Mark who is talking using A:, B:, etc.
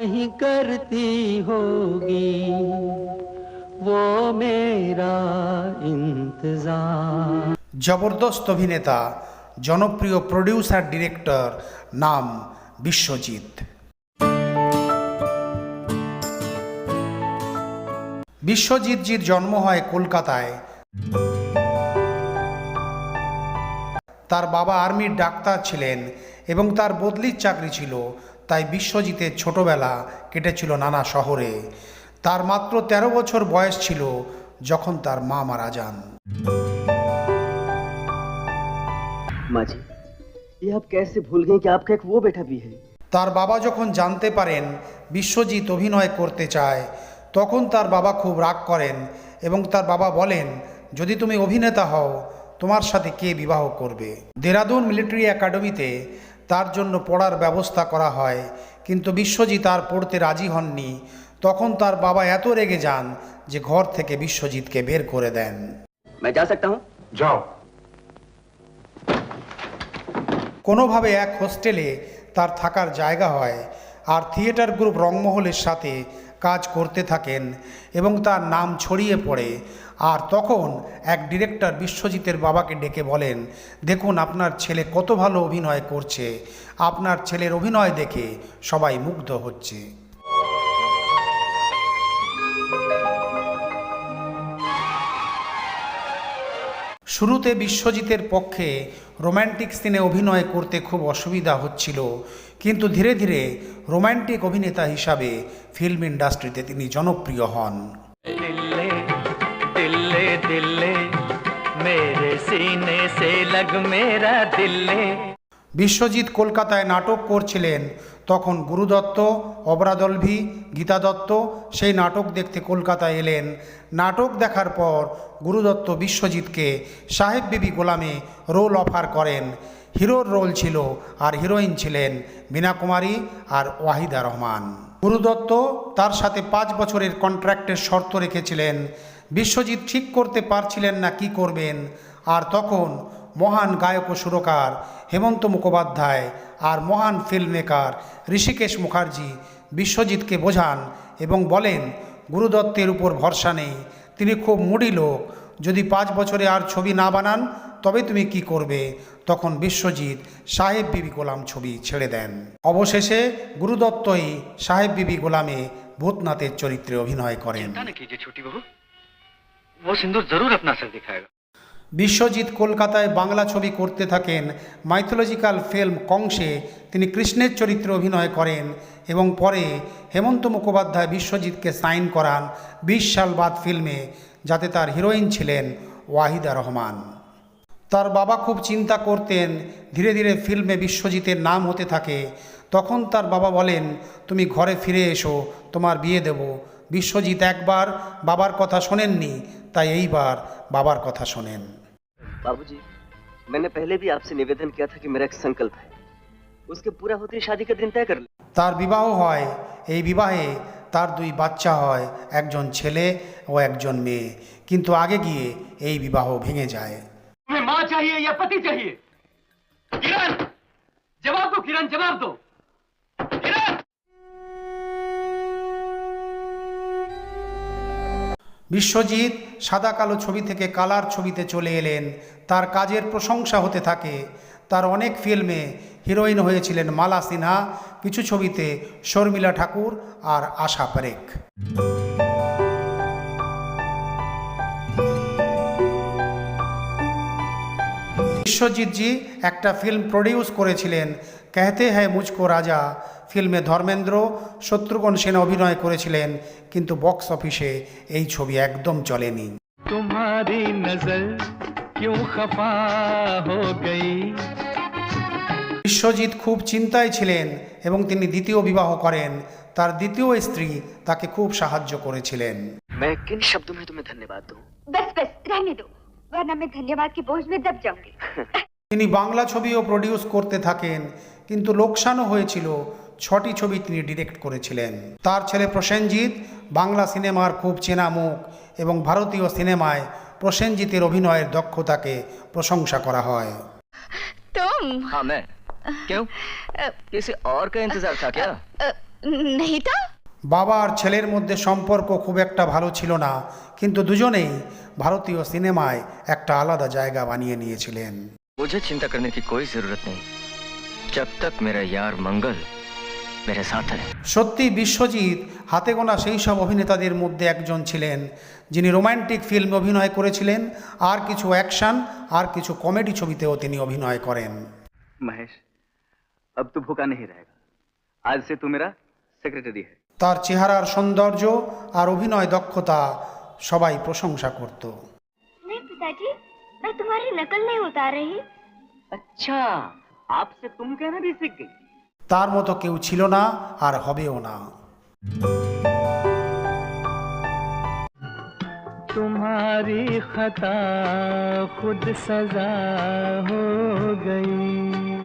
A: नहीं करती होगी वो मेरा इंतजार
B: জবরদস্ত অভিনেতা জনপ্রিয় প্রডিউসার ডিরেক্টর নাম বিশ্বজিৎ বিশ্বজিৎজির জন্ম হয় কলকাতায় তার বাবা আর্মির ডাক্তার ছিলেন এবং তার বদলির চাকরি ছিল তাই বিশ্বজিতের ছোটবেলা কেটেছিল নানা শহরে তার মাত্র ১৩ বছর বয়স ছিল যখন তার মা মারা যান
C: माँ जी ये आप कैसे भूल गए कि आपका एक वो बेटा भी है
B: তার বাবা যখন জানতে পারেন বিশ্বজিৎ অভিনয় করতে চায় তখন তার বাবা খুব রাগ করেন এবং তার বাবা বলেন যদি তুমি অভিনেতা হও তোমার সাথে কে বিবাহ করবে? দেরাদুন মিলিটারি একাডেমিতে তার জন্য পড়ার ব্যবস্থা করা হয় কিন্তু বিশ্বজিৎ আর পড়তে রাজি হননি। তখন তার বাবা এত রেগে যান যে ঘর থেকে বিশ্বজিৎকে বের করে দেন।
D: যাও।
B: কোনোভাবে এক হোস্টেলে তার থাকার জায়গা হয় আর থিয়েটার গ্রুপ রংমহলের সাথে কাজ করতে থাকেন এবং তার নাম ছড়িয়ে পড়ে। আর তখন এক ডিরেক্টর বিশ্বজিতের বাবাকে ডেকে বলেন, দেখুন, আপনার ছেলে কত ভালো অভিনয় করছে। আপনার ছেলের অভিনয় দেখে সবাই মুগ্ধ হচ্ছে। শুরুতে বিশ্বজিতের পক্ষে রোম্যান্টিক সিনে অভিনয় করতে খুব অসুবিধা হচ্ছিল কিন্তু ধীরে ধীরে রোম্যান্টিক অভিনেতা হিসাবে ফিল্ম ইন্ডাস্ট্রিতে তিনি জনপ্রিয় হন
A: दिल्ले दिल्ले दिल्ले मेरे सीने से लग मेरा दिल्ले
B: বিশ্বজিৎ কলকাতায় নাটক করছিলেন। তখন গুরুদত্ত, অবরাদলভি গীতা দত্ত সেই নাটক দেখতে কলকাতায় এলেন। নাটক দেখার পর গুরুদত্ত বিশ্বজিৎকে সাহেব বিবি গোলামে রোল অফার করেন। হিরোর রোল ছিল আর হিরোইন ছিলেন বীণা কুমারী আর ওয়াহিদা রহমান। গুরুদত্ত তার সাথে পাঁচ বছরের কন্ট্রাক্টের শর্ত রেখেছিলেন। বিশ্বজিৎ ঠিক করতে পারছিলেন না কি করবেন। আর তখন মহান গায়ক ও সুরকার হেমন্ত মুখোপাধ্যায় আর মহান ফিল্মমেকার ঋষিকেশ মুখার্জি বিশ্বজিৎকে বোঝান এবং বলেন, গুরুদত্তের উপর ভরসা নেই, তিনি খুব মুডি লোক, যদি পাঁচ বছরে আর ছবি না বানান, তবে তুমি কি করবে? তখন বিশ্বজিৎ সাহেব বিবি গোলাম ছবি ছেড়ে দেন। অবশেষে গুরুদত্তই সাহেব বিবি গোলামে ভূতনাথের চরিত্রে অভিনয় করেন।
E: জরুর আপনার সাথে
B: বিশ্বজিৎ কলকাতায় বাংলা ছবি করতে থাকেন। মাইথোলজিক্যাল ফিল্ম কংসে তিনি কৃষ্ণের চরিত্রে অভিনয় করেন এবং পরে হেমন্ত মুখোপাধ্যায় বিশ্বজিৎকে সাইন করান বিশ সাল বাদ ফিল্মে, যাতে তার হিরোইন ছিলেন ওয়াহিদা রহমান। তার বাবা খুব চিন্তা করতেন, ধীরে ধীরে ফিল্মে বিশ্বজিতের নাম হতে থাকে। তখন তার বাবা বলেন, তুমি ঘরে ফিরে এসো, তোমার বিয়ে দেব। বিশ্বজিৎ একবার বাবার কথা শোনেননি, তাই এইবার বাবার কথা শোনেন।
C: बाबूजी मैंने पहले भी आपसे निवेदन किया था कि मेरा एक संकल्प है उसके पूरा होते ही शादी का दिन तय कर ले
B: তার বিবাহ হয় এই বিবাহে তার দুই বাচ্চা হয় একজন ছেলে ও একজন মেয়ে কিন্তু আগে গিয়ে এই বিবাহ ভেঙে যায়
E: तुम्हें माँ चाहिए या पति चाहिए किरण जवाब दो किरण जवाब दो किरण
B: বিশ্বজিৎ সাদা কালো ছবি থেকে কালার ছবিতে চলে এলেন। তার কাজের প্রশংসা হতে থাকে। তার অনেক ফিল্মে হিরোইন হয়েছিলেন মালা সিনহা, কিছু ছবিতে শর্মিলা ঠাকুর আর আশা পারেখ। বিশ্বজিৎজি একটা ফিল্ম প্রডিউস করেছিলেন, কেহতে হ্যায় মুঝকো রাজা ফিল্মে ধর্মেন্দ্র শত্রুঘ্ন সেন অভিনয় করেছিলেন কিন্তু বক্স অফিসে এই ছবি একদম চলেনি
A: तुम्हारी नजर क्यों खफा हो गई
B: বিশ্বজিৎ খুব চিন্তায় ছিলেন এবং তিনি দ্বিতীয় বিবাহ করেন তার দ্বিতীয় স্ত্রী তাকে খুব সাহায্য করেছিলেন
C: मैं किन शब्दों में तुम्हें धन्यवाद दूं
F: बस बस रहने दो वरना मैं धन्यवाद के बोझ में दब जाऊंगी
B: তিনি বাংলা ছবিও প্রডিউস করতে থাকেন কিন্তু লোকসানও হয়েছিল ছটি ছবি তিনি ডিরেক্ট করেছিলেন তার ছেলে প্রসেনজিৎ বাংলা সিনেমার খুব চেনা মুখ এবং ভারতীয় সিনেমায় প্রসেনজিতের অভিনয়ের দক্ষতাকে প্রশংসা করা হয়
D: तुम
G: हाँ मैं क्यों किसी और का इंतजार था क्या
D: अ, नहीं तो
B: বাবা আর ছেলের মধ্যে সম্পর্ক খুব একটা ভালো ছিল না কিন্তু দুজনেই ভারতীয় সিনেমায় একটা আলাদা জায়গা বানিয়ে নিয়েছিলেন
G: मुझे चिंता करने की कोई जरूरत नहीं जब तक मेरा यार मंगल मेरे साथ है
B: সত্যি বিশ্বজিৎ হাতে গোনা সেই সব অভিনেতাদের মধ্যে একজন ছিলেন যিনি রোমান্টিক ফিল্মে অভিনয় করেছিলেন আর কিছু অ্যাকশন আর কিছু কমেডি ছবিতেও তিনি অভিনয় করেন
C: महेश अब तू भूखा नहीं रहेगा आज से तू मेरा सेक्रेटरी है
B: তার চেহারার সৌন্দর্য আর অভিনয় দক্ষতা সবাই প্রশংসা করত
F: नहीं पिताजी मैं तुम्हारी नकल नहीं उतार रही
C: अच्छा आपसे तुम कहना भी सीख गई
B: তার মতো কেউ ছিল না আর হবেও না
A: तुम्हारी खता खुद सजा हो गई